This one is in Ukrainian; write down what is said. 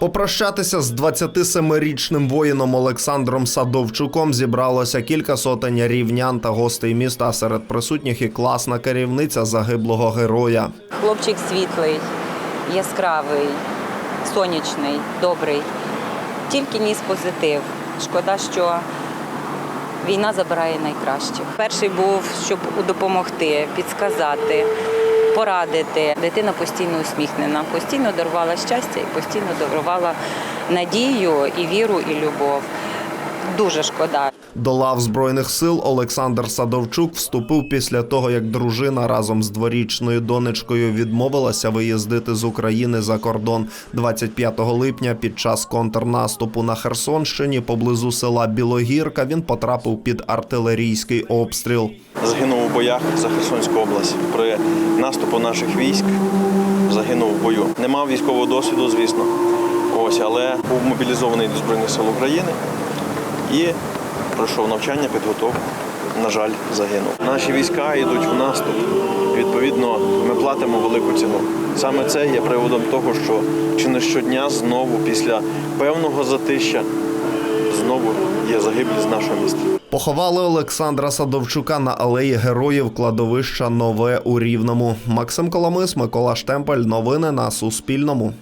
Попрощатися з 27-річним воїном Олександром Садовчуком зібралося кілька сотень рівнян та гостей міста. Серед присутніх і класна керівниця загиблого героя. Хлопчик світлий, яскравий, сонячний, добрий. Тільки ніс позитив. Шкода, що війна забирає найкращих. Перший був, щоб допомогти, підсказати, порадити. Дитина постійно усміхнена, постійно дарувала щастя і постійно дарувала надію і віру, і любов. Дуже шкода. До лав збройних сил Олександр Садовчук вступив після того, як дружина разом з дворічною донечкою відмовилася виїздити з України за кордон 25 липня. Під час контрнаступу на Херсонщині поблизу села Білогірка він потрапив під артилерійський обстріл. Загинув у боях за Херсонську область. При наступу наших військ загинув в бою. Не мав військового досвіду, звісно. Ось, але був мобілізований до Збройних сил України і пройшов навчання, підготовку. На жаль, загинув. Наші війська йдуть в наступ. Відповідно, ми платимо велику ціну. Саме це є приводом того, що чи не щодня знову після певного затища знову є загиблі з нашого міста. Поховали Олександра Садовчука на алеї героїв кладовища Нове у Рівному. Максим Коломис, Микола Штемпель. Новини на Суспільному.